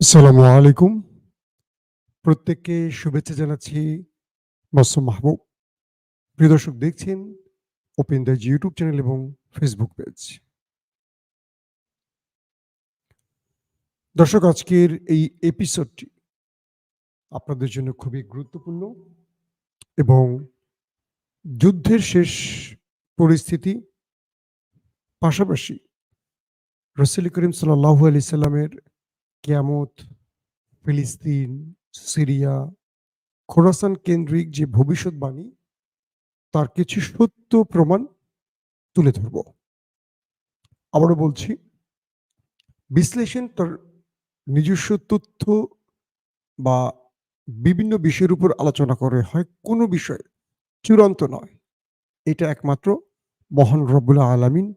আসসালামু আলাইকুম। প্রত্যেককে শুভেচ্ছা জানাচ্ছি মাসুম মাহবুব। প্রিয় দর্শক, দেখছেন ওপেন দ্য ইউটিউব চ্যানেল এবং ফেসবুক পেজ। দর্শক, আজকের এই এপিসোডটি আপনাদের জন্য খুবই গুরুত্বপূর্ণ এবং যুদ্ধের শেষ পরিস্থিতি পাশাপাশি রসুল করিম সাল্লাহ আলাইহি সাল্লামের কিয়ামত, ফিলিস্তিন, সিরিয়া, খোরাসান কেন্দ্রিক যে ভবিষ্যৎবাণী তার কিছু সত্য প্রমাণ তুলে ধরব। আবারও বলছি বিশ্লেষণ তার নিজস্ব তথ্য বা বিভিন্ন বিষয়ের উপর আলোচনা করে হয় কোনো বিষয় চূড়ান্ত নয়। এটা একমাত্র মহান রব্বুল আলামিন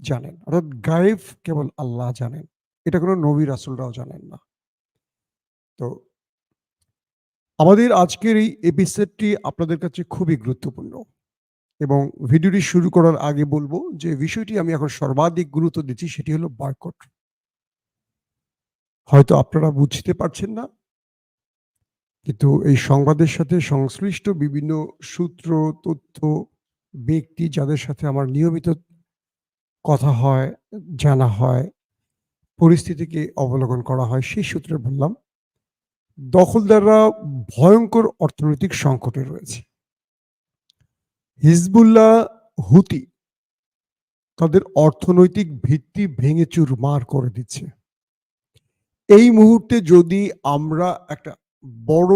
জানেন। অর্থাৎ গায়েব কেবল আল্লাহ জানেন। এটা কোনো নবী রাসূলরাও জানেন না। তো আমাদের আজকের এই এপিসোডটি আপনাদের কাছে খুবই গুরুত্বপূর্ণ এবং ভিডিওটি শুরু করার আগে বলব যে বিষয়টি আমি এখন সর্বাধিক গুরুত্ব দিচ্ছি সেটি হলো বয়কট। হয়তো আপনারা বুঝতে পারছেন না। কিন্তু এই সংবাদের সাথে সংশ্লিষ্ট বিভিন্ন সূত্র, তথ্য, ব্যক্তি যাদের সাথে আমার নিয়মিত কথা হয়, জানা হয়, পরিস্থিতিকে অবলোকন করা হয় সেই সূত্রে বললাম দখলদাররা ভয়ঙ্কর অর্থনৈতিক সংকটে রয়েছে। হিজবুল্লাহ, হুতি তাদের অর্থনৈতিক ভিত্তি ভেঙে চুরমার করে দিচ্ছে। এই মুহূর্তে যদি আমরা একটা বড়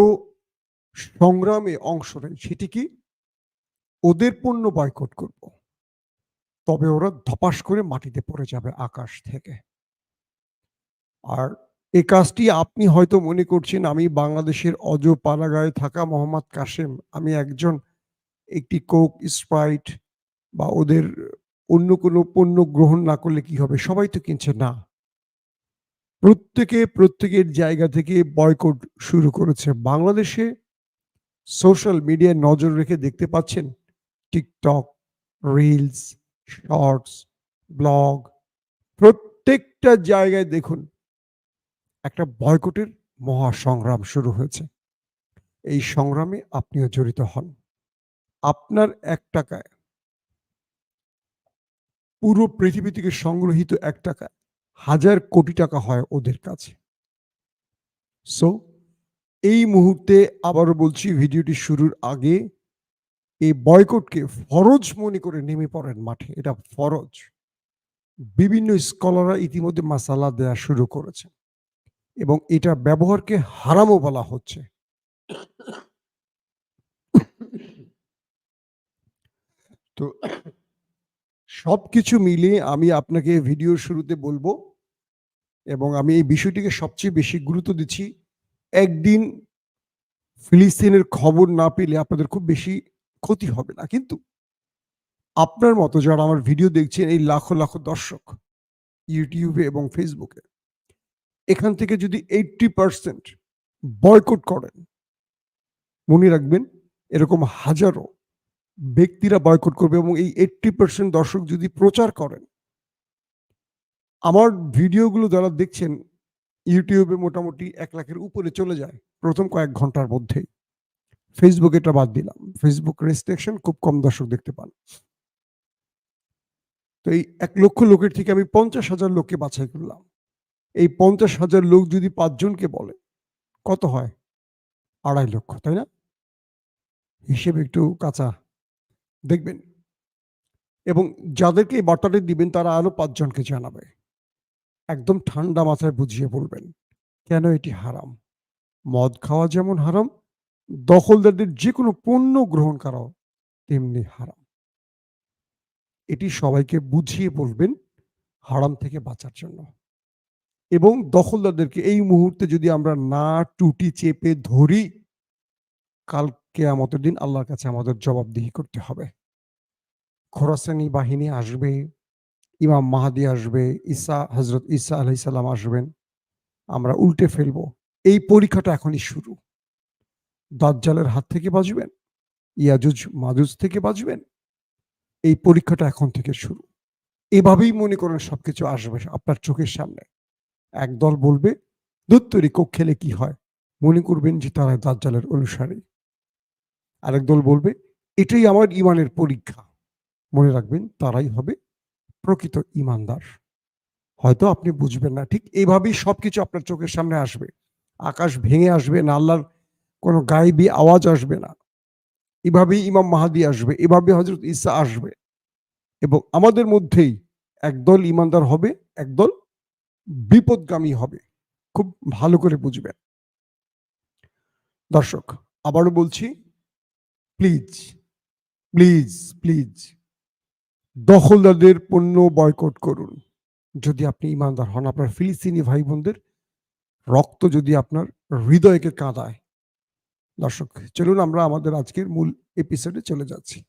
সংগ্রামে অংশ নেই সেটি কি? ওদের পণ্য বয়কট করব। তবে ওরা ধপাস করে মাটিতে পড়ে যাবে আকাশ থেকে। আর এ কাজটি আপনি হয়তো মনে করছেন আমি বাংলাদেশের অজ পাড়াগাঁয়ে থাকা মোহাম্মদ কাসেম। আমি একজন একটি কোক, স্প্রাইট বা ওদের অন্য কোনো পণ্য গ্রহণ না করলে কি হবে? সবাই তো কিনছে না। প্রত্যেকে প্রত্যেকের জায়গা থেকে বয়কট শুরু করেছে। বাংলাদেশে সোশ্যাল মিডিয়ায় নজর রেখে দেখতে পাচ্ছেন টিকটক, রিলস, শর্টস, ব্লগ প্রত্যেকটা জায়গায় দেখুন একটা বয়কটের মহা সংগ্রাম শুরু হয়েছে। এই সংগ্রামে আপনিও জড়িত হন। আপনার এক টাকায় পুরো পৃথিবী থেকে সংগ্রহীত ৳১ হাজার কোটি টাকা হয় ওদের কাছে। সো এই মুহূর্তে আবারও বলছি, ভিডিওটি শুরুর আগে এই বয়কটকে ফরজ মনে করে নেমে পড়েন মাঠে। এটা ফরজ। বিভিন্ন স্কলাররা ইতিমধ্যে মাসালা দেয়া শুরু করেছে। এবং এটা ব্যবহারকে হারামও বলা হচ্ছে। তো সবকিছু মিলিয়ে আমি আপনাকে ভিডিওর শুরুতে বলব এবং আমি এই বিষয়টিকে সবচেয়ে বেশি গুরুত্ব দিচ্ছি। একদিন ফিলিস্তিনের খবর না পেলে আপনাদের খুব বেশি ক্ষতি হবে না। কিন্তু আপনার মতো যারা আমার ভিডিও দেখছেন এই লাখো, লাখো দর্শক ইউটিউবে এবং এ এখান থেকে যদি 80% বয়কট করেন মনে রাখবেন এরকম হাজারো ব্যক্তিরা বয়কট করবে এবং এই 80% দর্শক যদি প্রচার করেন আমার ভিডিওগুলো যারা দেখছেন ইউটিউবে মোটামুটি এক লাখের উপরে চলে যায় প্রথম কয়েক ঘণ্টার মধ্যেই। Facebook এটা বাদ দিলাম। ফেসবুক রেস্ট্রিকশন খুব কম দর্শক দেখতে পান। তো এই এক লক্ষ লোকের থেকে আমি ৫০,০০০ লোককে বাছাই করলাম। এই ৫০,০০০ লোক যদি পাঁচজনকে বলে কত হয়? ২.৫ লক্ষ, তাই না? হিসেবে একটু কাঁচা। দেখবেন এবং যাদেরকে এই বার্তাটি দিবেন তারা আরও পাঁচজনকে জানাবে। একদম ঠান্ডা মাথায় বুঝিয়ে বলবেন। কেন এটি হারাম? মদ খাওয়া যেমন হারাম, দখলদারদের যে কোনো পণ্য গ্রহণ করাও তেমনি হারাম। এটি সবাইকে বুঝিয়ে বলবেন হারাম থেকে বাঁচার জন্য। এবং দখলদারদেরকে এই মুহূর্তে যদি আমরা না টুটি চেপে ধরি, কাল কেয়ামতের দিন আল্লাহর কাছে আমাদের জবাবদিহি করতে হবে। খোরাসানি বাহিনী আসবে, ইমাম মাহাদি আসবে, ঈসা হযরত ঈসা আলাইহিস সালাম আসবেন। আমরা উল্টে ফেলব। এই পরীক্ষাটা এখনই শুরু। দাজ্জালের হাত থেকে বাঁচবেন, ইয়াজুজ মাজুজ থেকে বাঁচবেন। এই পরীক্ষাটা এখন থেকে শুরু। এভাবেই মনে করেন সবকিছু আসবে আপনার চোখের সামনে। একদল বলবে দুধ তৈরি কোক খেলে কি হয়? মনে করবেন যে তারা দাজ্জালের অনুসারী। আরেক দল বলবে, এটাই আমার ইমানের পরীক্ষা। মনে রাখবেন, তারাই হবে প্রকৃত ইমানদার হয়তো আপনি বুঝবেন না, ঠিক এইভাবেই সবকিছু আপনার চোখের সামনে আসবে। আকাশ ভেঙে আসবে না, আল্লাহর কোনো গায়েবী আওয়াজ আসবে না। এভাবেই ইমাম মাহাদি আসবে এভাবে হজরত ঈসা আসবে। এবং আমাদের মধ্যেই একদল ইমানদার হবে, একদল বিপদগামী হবে। খুব ভালো করে বুঝবেন। দর্শক, আবারও বলছি প্লিজ প্লিজ প্লিজ দখলদারদের পণ্য বয়কট করুন। যদি আপনি ইমানদার হন, আপনার ফিলিস্তিনি ভাই বোনদের রক্ত যদি আপনার হৃদয়কে কাঁদায়। দর্শক, চলুন আমরা আমাদের আজকের মূল এপিসোডে চলে যাচ্ছি।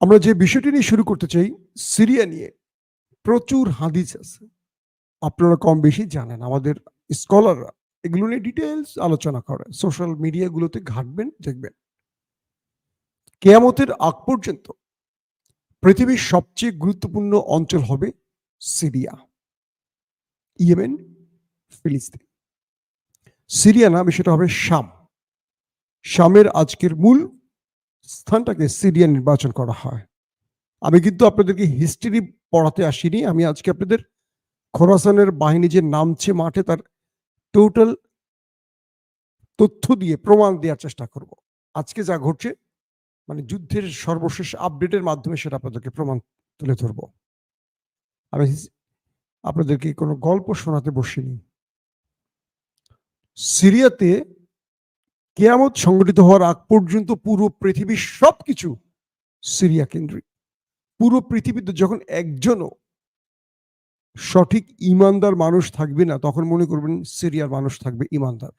আমরা যে বিষয়টি নিয়ে শুরু করতে চাই, সিরিয়া নিয়ে। প্রচুর হাদিস আছে। আপনারা কম বেশি জানেন, আমাদের স্কলাররা এগুলো নিয়ে ডিটেলস আলোচনা করে। সোশ্যাল মিডিয়াগুলোতে ঘাটবেন, দেখবেন। কেয়ামতের আগ পর্যন্ত পৃথিবীর সবচেয়ে গুরুত্বপূর্ণ অঞ্চল হবে সিরিয়া। ইয়েমেন, ফিলিস্তিন। সিরিয়া নামে সেটা হবে শাম। শামের আজকের মূল স্থানটাকে সিরিয়া নির্বাচন করা হয়। আমি কিন্তু আপনাদেরকে হিস্ট্রি পড়াতে আসিনি। আমি আজকে আপনাদের খোরাসানের বাহিনী যে নামছে মাঠে, তার টোটাল তথ্য দিয়ে, প্রমাণ দেওয়ার চেষ্টা করব। আজকে যা ঘটছে মানে যুদ্ধের সর্বশেষ আপডেটের মাধ্যমে সেটা আপনাদেরকে প্রমাণ তুলে ধরব। আমি আপনাদেরকে কোনো গল্প শোনাতে বসিনি। সিরিয়াতে কেয়ামত সংগঠিত হওয়ার আগ পর্যন্ত পুরো পৃথিবীর সবকিছু সিরিয়া কেন্দ্রিক। পুরো পৃথিবীতে যখন একজনও সঠিক ইমানদার মানুষ থাকবে না, তখন মনে করবেন সিরিয়ার মানুষ থাকবে ইমানদার।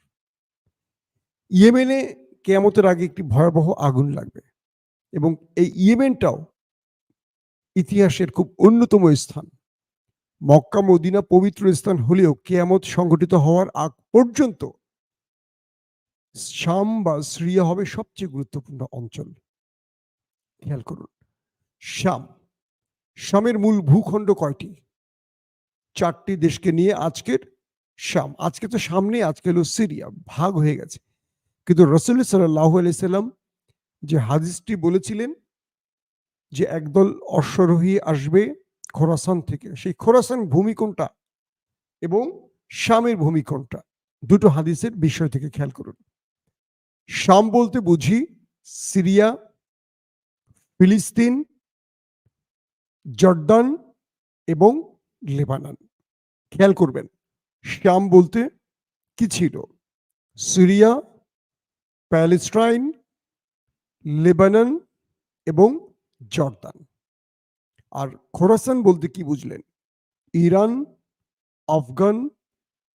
ইয়েমেনে কেয়ামতের আগে একটি ভয়াবহ আগুন লাগবে এবং এই ইয়েমেনটাও ইতিহাসের খুব অন্যতম স্থান। মক্কা, মদিনা পবিত্র স্থান হলেও কেয়ামত সংগঠিত হওয়ার আগ পর্যন্ত শাম বা সিরিয়া হবে সবচেয়ে গুরুত্বপূর্ণ অঞ্চল। খেয়াল করুন। শাম। শামের মূল ভূখণ্ড কয়টি? চারটি দেশকে নিয়ে আজকের শাম। আজকে তো সামনে আজকে হলো সিরিয়া। ভাগ হয়ে গেছে। কিন্তু রসুল সাল্লাহ আলাইসাল্লাম যে হাদিসটি বলেছিলেন যে একদল অশ্বরোহী আসবে খোরাসান থেকে, সেই খোরাসান ভূমি কোনটা? এবং শামের ভূমি কোনটা? দুটো হাদিসের বিষয় থেকে খেয়াল করুন। শাম বলতে বুঝি সিরিয়া, ফিলিস্তিন জর্দান এবং লেবানন। খেয়াল করবেন শাম বলতে কি ছিল? সিরিয়া, প্যালেস্টাইন, লেবানন এবং জর্দান। আর খোরাসান বলতে কি বুঝলেন? ইরান, আফগান,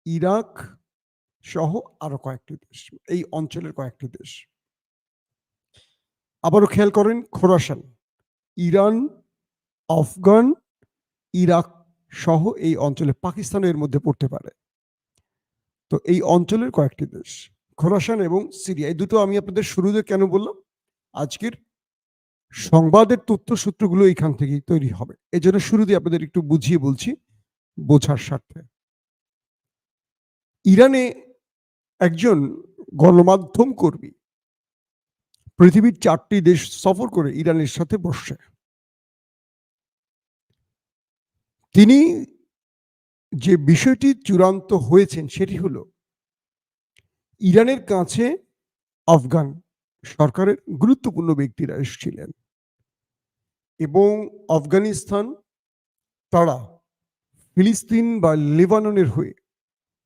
ইরাক সহ আরও কয়েকটি দেশ, এই অঞ্চলের কয়েকটি দেশ। আবারও খেয়াল করেন খোরাসান। ইরান আফগান, ইরাক সহ এই অঞ্চলে পাকিস্তানের মধ্যে পড়তে পারে। তো এই অঞ্চলের কয়েকটি দেশ, খোরাসান এবং সিরিয়া, এই দুটো আমি আপনাদের শুরুতে কেন বললাম? আজকের সংবাদের তথ্য সূত্রগুলো এখান থেকেই তৈরি হবে। এই জন্য শুরুতে আপনাদের একটু বুঝিয়ে বলছি, বোঝার স্বার্থে। ইরানে একজন গণমাধ্যম কর্মী পৃথিবীর চারটি দেশ সফর করে ইরানের সাথে বসছে। তিনি যে বিষয়টি চূড়ান্ত হয়েছেন সেটি হল ইরানের কাছে আফগান সরকারের গুরুত্বপূর্ণ ব্যক্তিরা এসেছিলেন এবং আফগানিস্তান তারা ফিলিস্তিন বা লেবাননের হয়ে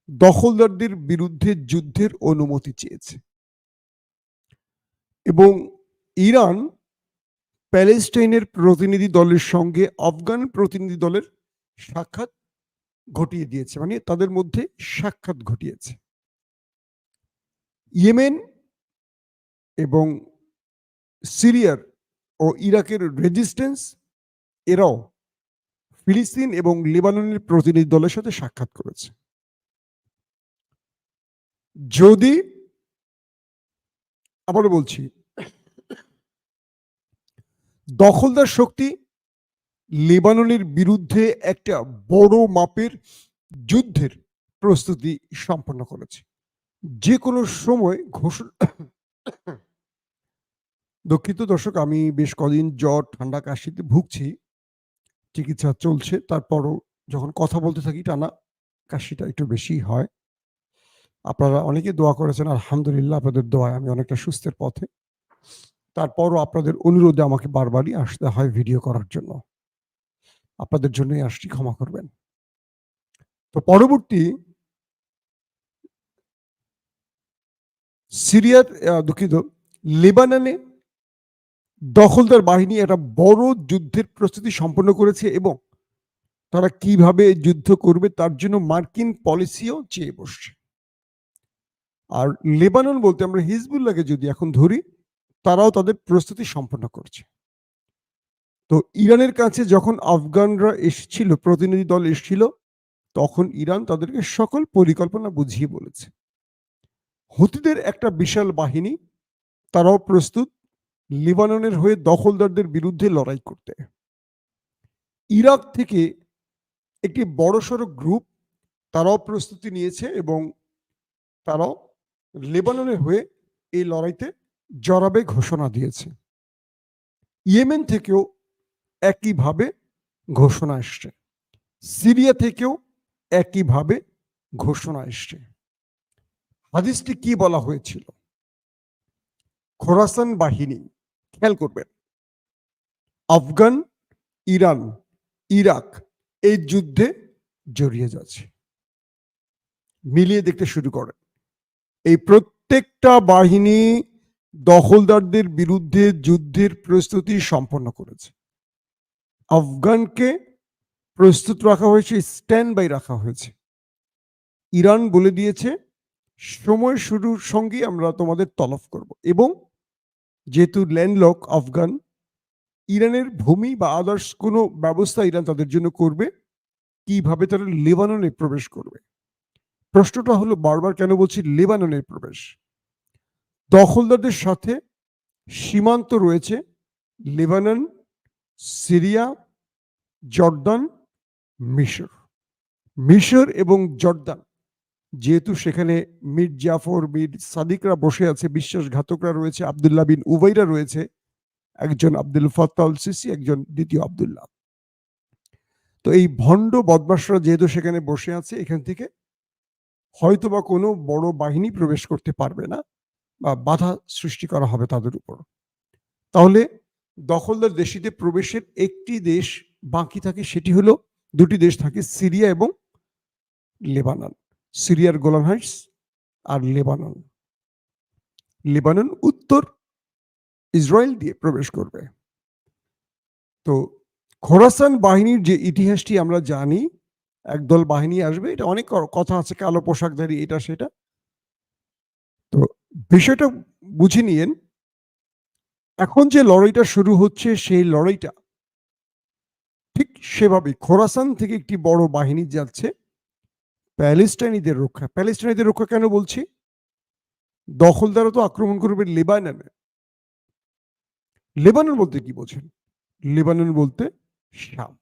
দখলদারদের বিরুদ্ধে যুদ্ধের অনুমতি চেয়েছে এবং ইরান প্যালেস্টাইনের প্রতিনিধি দলের সঙ্গে আফগান প্রতিনিধি দলের সাক্ষাৎ ঘটিয়ে দিয়েছে মানে তাদের মধ্যে সাক্ষাৎ ঘটিয়েছে। ইয়েমেন এবং সিরিয়ার ও ইরাকের রেজিস্ট্যান্স, এরাও ফিলিস্তিন এবং লেবাননের প্রতিনিধি দলের সাথে সাক্ষাৎ করেছে। যদি, আবারও বলছি, দখলদার শক্তি লেবাননের বিরুদ্ধে একটা বড় মাপের যুদ্ধের প্রস্তুতি সম্পন্ন করেছে। যে কোনো সময় ঘোষণা দুঃখিত দর্শক, আমি বেশ কদিন জ্বর, ঠান্ডা, কাশিতে ভুগছি। চিকিৎসা চলছে, তারপরও যখন কথা বলতে থাকি টানা কাশিটা একটু বেশি হয়। আপনারা অনেকে দোয়া করেছেন, আলহামদুলিল্লাহ, আপনাদের দোয়ায় আমি অনেকটা সুস্থের পথে। তারপরও আপনাদের অনুরোধে আমাকে বারবারই আসতে হয় ভিডিও করার জন্য। আপনাদের জন্যই আসছি ক্ষমা করবেন। তো পরবর্তী সিরিয়ার দুঃখিত, লেবাননে দখলদার বাহিনী একটা বড় যুদ্ধের প্রস্তুতি সম্পন্ন করেছে এবং তারা কীভাবে যুদ্ধ করবে তার জন্য মার্কিন পলিসিও চেয়ে বসছে। আর লেবানন বলতে আমরা হিজবুল্লাহকে যদি এখন ধরি, তারাও তাদের প্রস্তুতি সম্পন্ন করছে। তো ইরানের কাছে যখন আফগানরা এসেছিল, প্রতিনিধি দল এসেছিল, তখন ইরান তাদেরকে সকল পরিকল্পনা বুঝিয়ে বলেছে। হুতিদের একটা বিশাল বাহিনী, তারাও প্রস্তুত লিবাননের হয়ে দখলদারদের বিরুদ্ধে লড়াই করতে। ইরাক থেকে একটি বড়সড় গ্রুপ তারাও প্রস্তুতি নিয়েছে এবং তারাও লেবাননের হয়ে এই লড়াইতে জড়াবে ঘোষণা দিয়েছে। ইয়েমেন থেকেও একইভাবে ঘোষণা এসছে। সিরিয়া থেকেও একইভাবে ঘোষণা এসছে। হাদিসটি কি বলা হয়েছিল? খোরাসান বাহিনী, খেয়াল করবেন, আফগান, ইরান, ইরাক এই যুদ্ধে জড়িয়ে যাচ্ছে। মিলিয়ে দেখতে শুরু করেন। এই প্রত্যেকটা বাহিনী দখলদারদের বিরুদ্ধে যুদ্ধের প্রস্তুতি সম্পন্ন করেছে। আফগানকে প্রস্তুত রাখা হয়েছে স্ট্যান্ড বাই রাখা হয়েছে। ইরান বলে দিয়েছে, সময় শুরুর সঙ্গে আমরা তোমাদের তলব করব এবং যেহেতু ল্যান্ডলক আফগান, ইরানের ভূমি বা আদার্স কোনো ব্যবস্থা ইরান তাদের জন্য করবে, কীভাবে তারা লেবাননে প্রবেশ করবে? প্রশ্নটা হলো, বারবার কেন বলছি লেবাননের প্রবেশ? দখলদারদের সাথে সীমান্ত রয়েছে, লেবানন সিরিয়া, জর্দান, মিশর। মিশর এবং জর্দান, যেহেতু সেখানে মীর জাফর, মির সাদিকরা বসে আছে, বিশ্বাসঘাতকরা রয়েছে, আবদুল্লাহ বিন উবাইরা রয়েছে, একজন আব্দুল ফত্তাউল সিসি একজন দ্বিতীয় আব্দুল্লাহ। তো এই ভণ্ড বদমাসরা যেহেতু সেখানে বসে আছে, এখান থেকে হয়তোবা কোনো বড় বাহিনী প্রবেশ করতে পারবে না বা বাধা সৃষ্টি করা হবে তাদের উপর। তাহলে দখলদার দেশিতে প্রবেশের একটি দেশ বাকি থাকে সেটি হলো, দুটি দেশ থাকে সিরিয়া এবং লেবানন। সিরিয়ার গোলান হাইটস আর লেবানন। লেবানন উত্তর ইসরায়েল দিয়ে প্রবেশ করবে। তো খোরাসান বাহিনীর যে ইতিহাসটি আমরা জানি, একদল বাহিনী আসবে, এটা অনেক কথা আছে, কালো পোশাকধারী এটা সেটা। তো বিষয়টা বুঝে নিয়েন এখন যে লড়াইটা শুরু হচ্ছে সেই লড়াইটা ঠিক সেভাবে খোরাসান থেকে একটি বড় বাহিনী যাচ্ছে প্যালেস্টাইনিদের রক্ষা। প্যালেস্টাইনিদের রক্ষা কেন বলছি? দখলদারা তো আক্রমণ করবে লেবাননে। লেবানন বলতে কি বোঝেন? লেবানন বলতে শাম।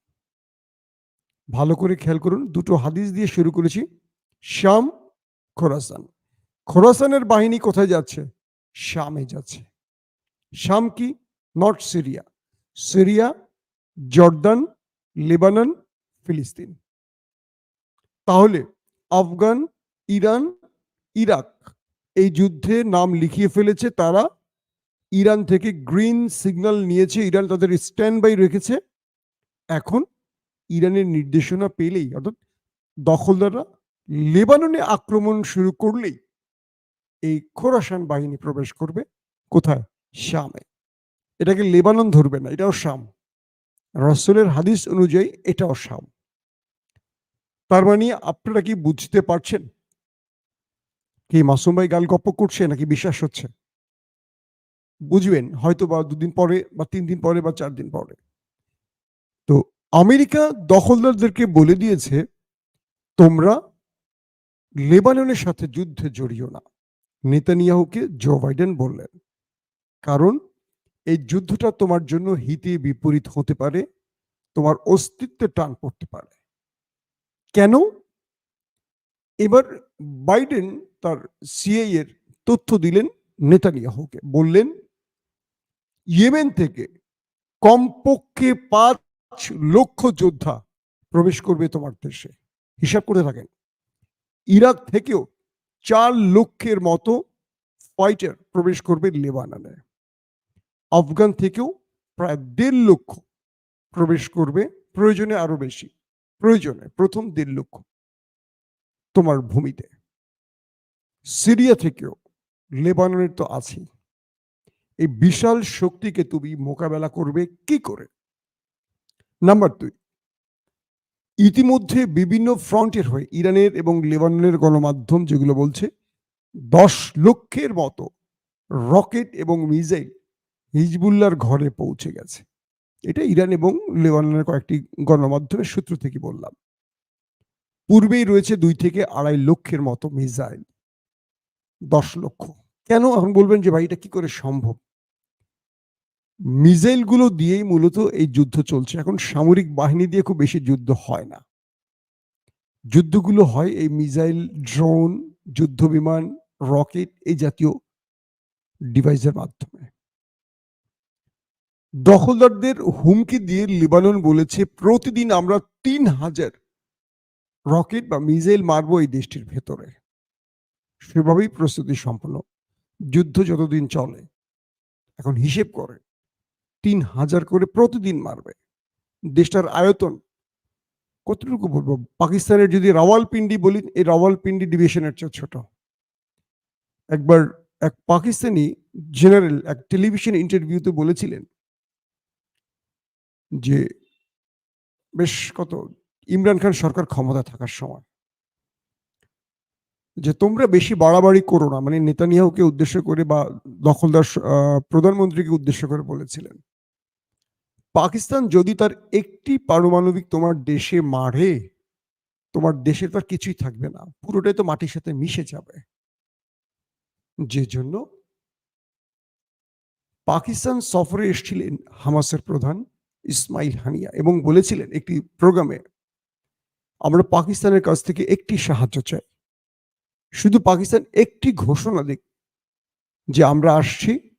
ভালো করে খেয়াল করুন, দুটো হাদিস দিয়ে শুরু করেছি। শাম, খোরাসান। খোরাসানের বাহিনী কোথায় যাচ্ছে? শামে যাচ্ছে। শাম কি? North Syria Syria Jordan Lebanon ফিলিস্তিন তাহলে আফগান, ইরান, ইরাক এই যুদ্ধে নাম লিখিয়ে ফেলেছে তারা। ইরান থেকে গ্রিন সিগন্যাল নিয়েছে, ইরান তাদের স্ট্যান্ড বাই রেখেছে। এখন ইরানের নির্দেশনা পেলেই, অর্থাৎ দখলদাররা লেবাননে আক্রমণ শুরু করলেই এই খোরাসান বাহিনী প্রবেশ করবে। কোথায়? শামে এটাকে লেবানন ধরবে না, এটাও শাম। রসুলের হাদিস অনুযায়ী এটাও শাম। তার মানে আপনারা কি বুঝতে পারছেন? কি মাসুম ভাই গাল গপ্প করছে নাকি বিশ্বাস হচ্ছে? বুঝবেন, হয়তো বা দুদিন পরে বা তিন দিন পরে বা চার দিন পরে। তো আমেরিকা দখলদারদেরকে বলে দিয়েছে, তোমরা লেবাননের সাথে যুদ্ধে জড়িও না। নেতানিয়াহুকে জো বাইডেন বললেন। কারণ এই যুদ্ধটা তোমার জন্য হিতে বিপরীত হতে পারে, তোমার অস্তিত্বে টান পড়তে পারে। কেন? এবার বাইডেন তার সিআই এর তথ্য দিলেন নেতানিয়াহুকে। বললেন, ইয়েমেন থেকে কমপক্ষে পাঁচ লক্ষ যোদ্ধা প্রবেশ করবে তোমার দেশে। হিসাব করে থাকেন, ইরাক থেকেও চার লক্ষের মতো ফাইটার প্রবেশ করবে লেবাননে। আফগান থেকেও প্রায় দেড় লক্ষ প্রবেশ করবে, প্রয়োজনে আরও বেশি, প্রয়োজনে প্রথম দেড় লক্ষ তোমার ভূমিতে। সিরিয়া থেকেও, লেবাননের তো আছেই। এই বিশাল শক্তিকে তুমি মোকাবেলা করবে কি করে? নাম্বার দুই, ইতিমধ্যে বিভিন্ন ফ্রন্টের হয়ে ইরানের এবং লেবাননের গণমাধ্যম যেগুলো বলছে, দশ লক্ষের মতো রকেট এবং মিসাইল হিজবুল্লার ঘরে পৌঁছে গেছে। এটা ইরান এবং লেবাননের কয়েকটি গণমাধ্যমের সূত্র থেকে বললাম। পূর্বেই রয়েছে দুই থেকে আড়াই লক্ষের মতো মিসাইল, দশ লক্ষ। কেন এখন বলবেন যে ভাই এটা কি করে সম্ভব? মিসাইলগুলো দিয়েই মূলত এই যুদ্ধ চলছে। এখন সামরিক বাহিনী দিয়ে খুব বেশি যুদ্ধ হয় না। যুদ্ধগুলো হয় এই মিসাইল, ড্রোন যুদ্ধ বিমান রকেট এই জাতীয় ডিভাইসের মাধ্যমে। দখলদারদের হুমকি দিয়ে লিবানন বলেছে, প্রতিদিন আমরা তিন হাজার রকেট বা মিসাইল মারবো এই দেশটির ভেতরে। সেভাবেই প্রস্তুতি সম্পন্ন। যুদ্ধ যতদিন চলে, এখন হিসেব করে, তিন হাজার করে প্রতিদিন মারবে। দেশটার আয়তন কতটুকু বলব? পাকিস্তানের যদি রাওয়ালপিন্ডি বলি, এই রাওয়ালপিন্ডি ডিভিশনের চেয়ে ছোট। একবার এক পাকিস্তানি জেনারেল এক টেলিভিশন ইন্টারভিউতে বলেছিলেন যে বেশ কত, ইমরান খান সরকার ক্ষমতা থাকার সময়। যে তোমরা বেশি বাড়াবাড়ি করো না মানে নেতানিয়াহুকে উদ্দেশ্য করে বা দখলদার প্রধানমন্ত্রীকে উদ্দেশ্য করে বলেছিলেন। পাকিস্তান যদি তার একটি পারমাণবিক তোমার দেশে মারে, তোমার দেশের তার কিছুই থাকবে না, পুরোটাই তো মাটির সাথে মিশে যাবে। যে জন্য পাকিস্তান সফরে এসেছিলেন হামাসের প্রধান। ইসমাইল হানিয়া এবং বলেছিলেন একটি প্রোগ্রামে, আমরা পাকিস্তানের কাছ থেকে একটি সাহায্য চাই। শুধু পাকিস্তান, একটি ঘোষণা দিক যে আমরা আসছি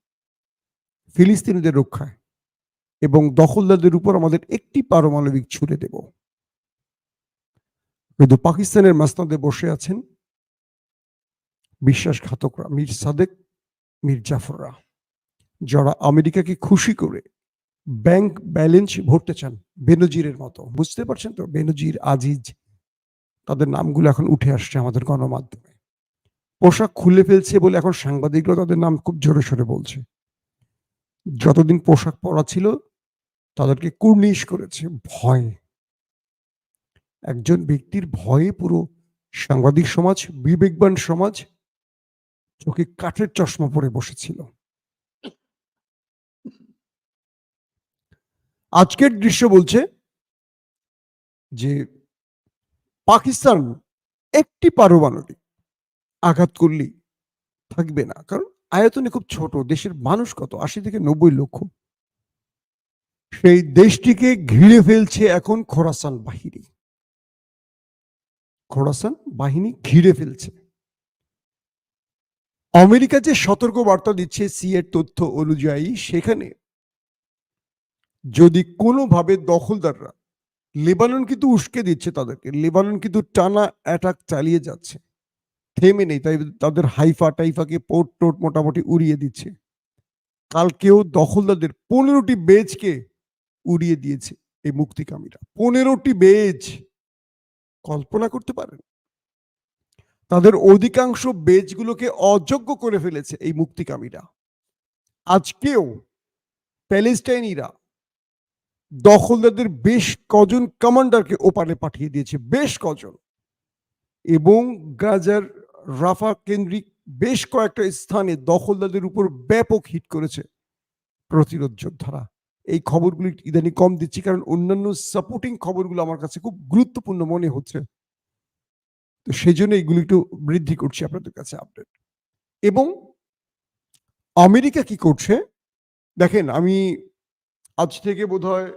ফিলিস্তিনিদের রক্ষায় এবং দখলদারদের উপর আমাদের একটি পারমাণবিক ছুড়ে দেব। কিন্তু পাকিস্তানের মাসনাদে বসে আছেন বিশ্বাসঘাতকরা মীর সাদেক, মীর জাফররা, যারা আমেরিকাকে খুশি করে ব্যাংক ব্যালেন্স ভরতে চান বেনজিরের মতো। বুঝতে পারছেন তো? বেনজির, আজিজ, তাদের নামগুলো এখন উঠে আসছে আমাদের গণমাধ্যমে। পোশাক খুলে ফেলছে বলে এখন সাংবাদিকরা তাদের নাম খুব জোরে সোরে বলছে। যতদিন পোশাক পরা ছিল, তাদেরকে কুর্নিশ করেছে ভয়। একজন ব্যক্তির ভয়ে পুরো সাংবাদিক সমাজ, বিবেকবান সমাজ চোখে কাঠের চশমা পরে বসেছিল। আজকের দৃশ্য বলছে যে পাকিস্তান একটি পারমাণবিক আঘাত করলেই থাকবে না। কারণ আয়তনে খুব ছোট, দেশের মানুষ কত? আশি থেকে নব্বই লক্ষ। সেই দেশটিকে ঘিরে ফেলছে এখন খোরাসান বাহিনী। খোরাসান বাহিনী ঘিরে ফেলছে। আমেরিকা যে সতর্ক বার্তা দিচ্ছে সিএর তথ্য অনুযায়ী সেখানে যদি কোনোভাবে দখলদাররা লেবানন কিন্তু উস্কে দিচ্ছে তাদেরকে, লেবানন কিন্তু টানা অ্যাটাক চালিয়ে যাচ্ছে। থেমে নেই, তাই তাদের হাইফা টাইফাকে পোর্ট টোট মোটামুটি উড়িয়ে দিচ্ছে। কালকেও দখলদারদের পনেরোটি বেজকে উড়িয়ে দিয়েছে এই মুক্তিকামীরা। পনেরোটি বেজ! কল্পনা করতে পারেন? তাদের অধিকাংশ বেজগুলোকে অযোগ্য করে ফেলেছে এই মুক্তিকামীরা। আজকেও প্যালেস্টাইনিরা দখলদারদের বেশ কজন কমান্ডারকে ওপারে পাঠিয়ে দিয়েছে, বেশ কজন। এবং গাজার রাফা কেন্দ্রিক বেশ কয়েকটা স্থানে দখলদারদের উপর ব্যাপক হিট করেছে প্রতিরোধ যোদ্ধারা। এই খবরগুলি ইদানি কম দিচ্ছি কারণ অন্যান্য সাপোর্টিং খবরগুলো আমার কাছে খুব গুরুত্বপূর্ণ মনে হচ্ছে। তো সেই জন্য এইগুলি একটু বৃদ্ধি করছি আপনাদের কাছে আপডেট এবং আমেরিকা কি করছে? দেখেন, আমি আজ থেকে বোধহয়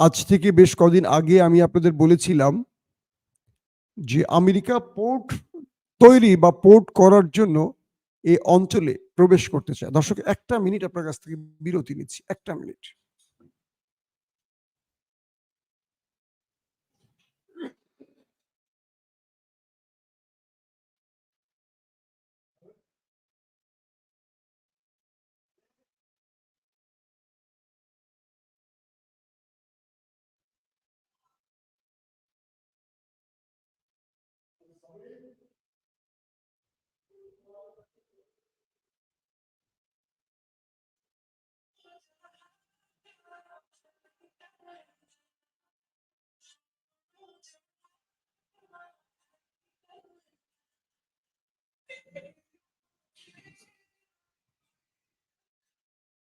আজ থেকে বেশ কদিন আগে আমি আপনাদের বলেছিলাম যে আমেরিকা পোর্ট তৈরি বা পোর্ট করার জন্য এই অঞ্চলে প্রবেশ করতে চায়। দর্শক, একটা মিনিট আপনার কাছ থেকে বিরতি নিচ্ছি, একটা মিনিট।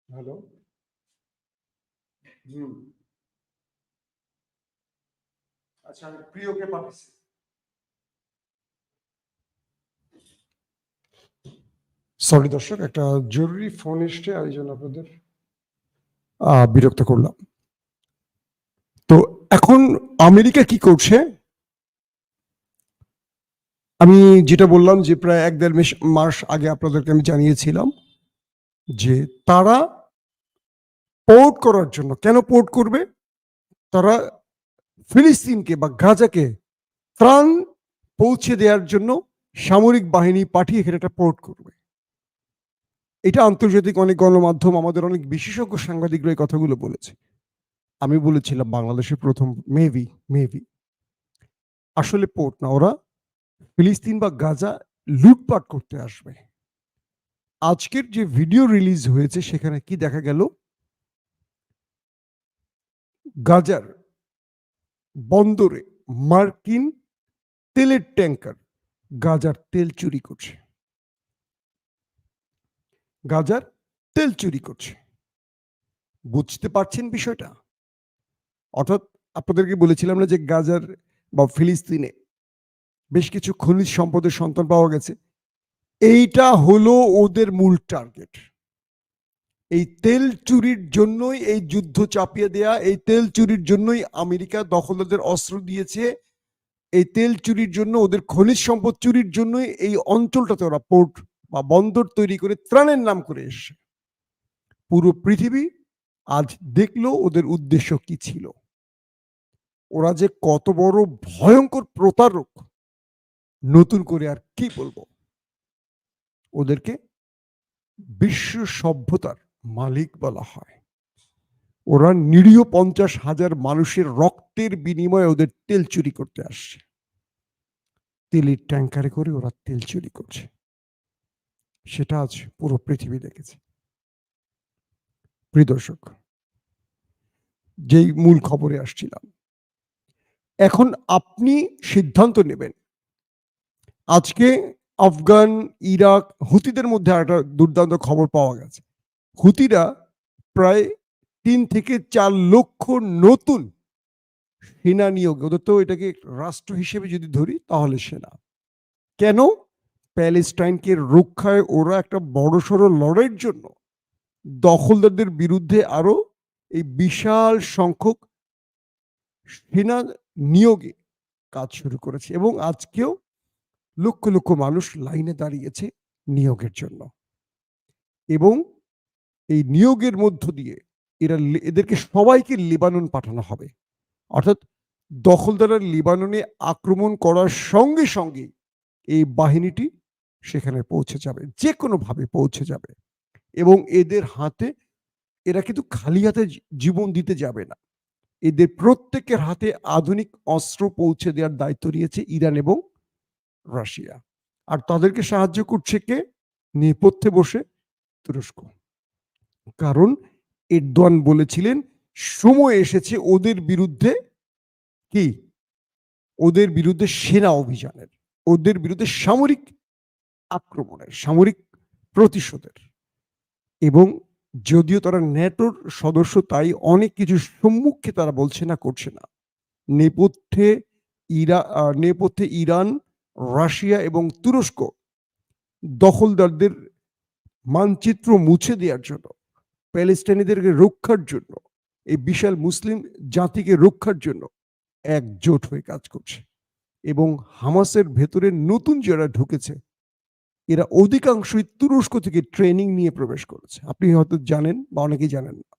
হ্যালো হুম। আচ্ছা আমি প্রিয়কে পাঠাচ্ছি। সরি দর্শক, একটা জরুরি ফোন এসছে আর এই জন্য আপনাদের বিরক্ত করলাম। তো এখন আমেরিকা কি করছে? আমি যেটা বললাম যে প্রায় এক দেড় মাস আগে আপনাদেরকে আমি জানিয়েছিলাম যে তারা পোর্ট করার জন্য। কেন পোর্ট করবে? তারা ফিলিস্তিনকে বা গাজাকে ত্রাণ পৌঁছে দেওয়ার জন্য সামরিক বাহিনী পাঠিয়ে এখানে একটা পোর্ট করবে। এটা আন্তর্জাতিক অনেক গণমাধ্যম, আমাদের অনেক বিশেষজ্ঞ সাংবাদিকরা এই কথাগুলো বলেছে। আমি বলেছিলাম বাংলাদেশের প্রথম মেবি মেবি আসলে পোর্ট না, ওরা ফিলিস্তিন বা গাজা লুটপাট করতে আসবে। আজকের যে ভিডিও রিলিজ হয়েছে, সেখানে কি দেখা গেল? গাজার বন্দরে মার্কিন তেলের ট্যাঙ্কার গাজার তেল চুরি করছে। গাজার তেল চুরি করছে। বুঝতে পারছেন বিষয়টা? অর্থাৎ আপনাদেরকে বলেছিলাম না যে গাজার বা ফিলিস্তিনে বেশ কিছু খনিজ সম্পদের সন্তান পাওয়া গেছে। এইটা হলো ওদের মূল টার্গেট। এই তেল চুরির জন্যই এই যুদ্ধ চাপিয়ে দেয়া, এই তেল চুরির জন্যই আমেরিকা দখলদারদের অস্ত্র দিয়েছে, এই তেল চুরির জন্য, ওদের খনিজ সম্পদ চুরির জন্যই এই অঞ্চলটাতে ওরা পোর্ট বা বন্দর তৈরি করে ত্রাণের নাম করে এসছে। পুরো পৃথিবী আজ দেখল ওদের উদ্দেশ্য কি ছিল। ওরা যে কত বড় ভয়ঙ্কর প্রতারক। নতুন করে আর কি বলব? ওদেরকে বিশ্ব সভ্যতার মালিক বলা হয়। ওরা নিরীহ পঞ্চাশ হাজার মানুষের রক্তের বিনিময়ে ওদের তেল চুরি করতে আসছে। তেলের ট্যাঙ্কারে করে ওরা তেল চুরি করছে। সেটা আজ পুরো পৃথিবী দেখেছে। প্রিয় দর্শক, যেই মূল খবরে আসছিলাম, এখন আপনি সিদ্ধান্ত নেবেন। আজকে আফগান, ইরাক, হুতিদের মধ্যে একটা দুর্দান্ত খবর পাওয়া গেছে। হুতিরা প্রায় তিন থেকে চার লক্ষ নতুন সেনা নিয়োগ, ওদের তো এটাকে রাষ্ট্র হিসেবে যদি ধরি, তাহলে সেনা। কেন? প্যালেস্টাইনকে রক্ষায় ওরা একটা বড়সড় লড়াইয়ের জন্য দখলদারদের বিরুদ্ধে আরও এই বিশাল সংখ্যক সেনা নিয়োগে কাজ শুরু করেছে এবং আজকেও লক্ষ লক্ষ মানুষ লাইনে দাঁড়িয়েছে নিয়োগের জন্য। এবং এই নিয়োগের মধ্য দিয়ে এরা এদেরকে সবাইকে লিবানন পাঠানো হবে। অর্থাৎ দখলদাররা লিবাননে আক্রমণ করার সঙ্গে সঙ্গে এই বাহিনীটি সেখানে পৌঁছে যাবে যে কোনোভাবে পৌঁছে যাবে। এবং এদের হাতে, এরা কিন্তু খালি হাতে জীবন দিতে যাবে না। এদের প্রত্যেকের হাতে আধুনিক অস্ত্র পৌঁছে দেওয়ার দায়িত্ব নিয়েছে ইরান এবং রাশিয়া। আর তাদেরকে সাহায্য করছে কে? নেপথ্যে বসে তুরস্ক। কারণ এরদোয়ান বলেছিলেন, সময় এসেছে ওদের বিরুদ্ধে কি? ওদের বিরুদ্ধে সেনা অভিযানের, ওদের বিরুদ্ধে সামরিক আক্রমণের, সামরিক প্রতিশোধের। এবং যদিও তারা ন্যাটোর সদস্য, তাই অনেক কিছু সম্মুখে তারা বলছে না, করছে না। নেপথ্যে ইরা নেপথ্যে ইরান, রাশিয়া এবং তুরস্ক দখলদারদের মানচিত্র মুছে দেওয়ার জন্য প্যালেস্টাইনিদেরকে রক্ষার জন্য, এই বিশাল মুসলিম জাতিকে রক্ষার জন্য একজোট হয়ে কাজ করছে এবং হামাসের ভেতরে নতুন যারা ঢুকেছে, এরা অধিকাংশই তুরস্ক থেকে ট্রেনিং নিয়ে প্রবেশ করেছে। আপনি হয়তো জানেন বা অনেকেই জানেন না,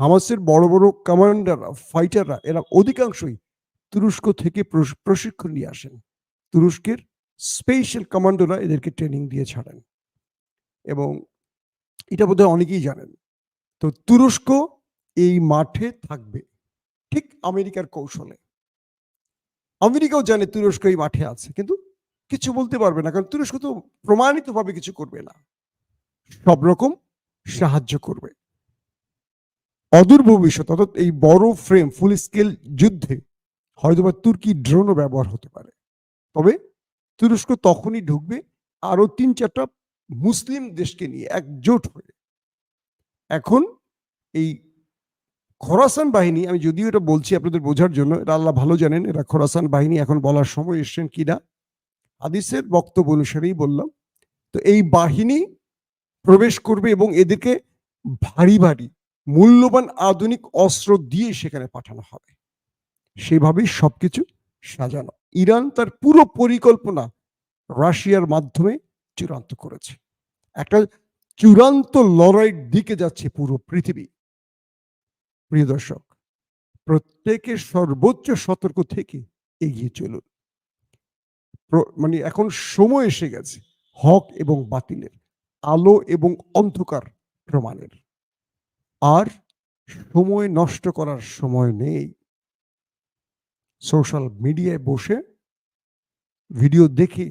হামাসের বড় বড় কমান্ডাররা, ফাইটাররা, এরা অধিকাংশই তুরস্ক থেকে প্রশিক্ষণ নিয়ে আসেন। তুরস্কের স্পেশাল কমান্ডোরা এদেরকে ট্রেনিং দিয়ে ছাড়েন এবং এটা বোধহয় অনেকেই জানেন। তো তুরস্ক এই মাঠে থাকবে। ঠিক আমেরিকার কৌশলে। আমেরিকাও জানে তুরস্ক এই মাঠে আছে, কিন্তু কিছু বলতে পারবে না, কারণ তুরস্ক তো প্রমাণিতভাবে কিছু করবে না। সব রকম সাহায্য করবে। অদূর ভবিষ্যৎ, অর্থাৎ এই বড় ফ্রেম, ফুল স্কেল যুদ্ধে হয়তোবা তুর্কি ড্রোনও ব্যবহার হতে পারে। তবে তুরস্ক তখনই ঢুকবে আরও তিন চারটা মুসলিম দেশকে নিয়ে একজোট হয়ে। এখন এই খোরাসান বাহিনী, আমি যদিও এটা বলছি আপনাদের বোঝার জন্য, এটা আল্লাহ ভালো জানেন, এরা খোরাসান বাহিনী এখন বলার সময় এসছেন কিনা, হাদিসের বক্তব্য অনুসারেই বললাম। তো এই বাহিনী প্রবেশ করবে এবং এদেরকে ভারী ভারী মূল্যবান আধুনিক অস্ত্র দিয়ে সেখানে পাঠানো হবে। সেভাবেই সবকিছু সাজানো। ইরান তার পুরো পরিকল্পনা রাশিয়ার মাধ্যমে চূড়ান্ত করেছে। একটা চূড়ান্ত লড়াইয়ের দিকে যাচ্ছে পুরো পৃথিবী। প্রিয় দর্শক, প্রত্যেকের সর্বোচ্চ সতর্ক থেকে এগিয়ে চলুন। মানে এখন সময় এসে গেছে হক এবং বাতিলের, আলো এবং অন্ধকার প্রমাণের। আর সময় নষ্ট করার সময় নেই। সোশ্যাল মিডিয়ায় বসে ভিডিও দেখে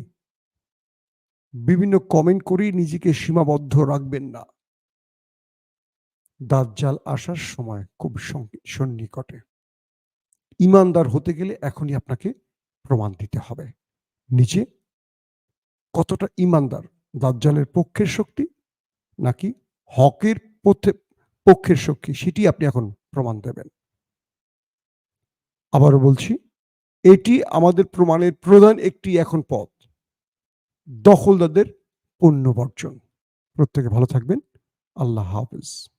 বিভিন্ন কমেন্ট করেই নিজেকে সীমাবদ্ধ রাখবেন না। দাজ্জাল আসার সময় খুব সন্নিকটে। ইমানদার হতে গেলে এখনই আপনাকে প্রমাণ দিতে হবে। নিচে, কতটা ইমানদার? দাজ্জালের পক্ষের শক্তি নাকি হকের পথে- পক্ষের শক্তি? সেটি আপনি এখন প্রমাণ দেবেন। আবারও বলছি, এটি আমাদের প্রমাণের প্রধান একটি এখন পথ। দখলদারদের পণ্য বর্জন। প্রত্যেকে ভালো থাকবেন। আল্লাহ হাফিজ।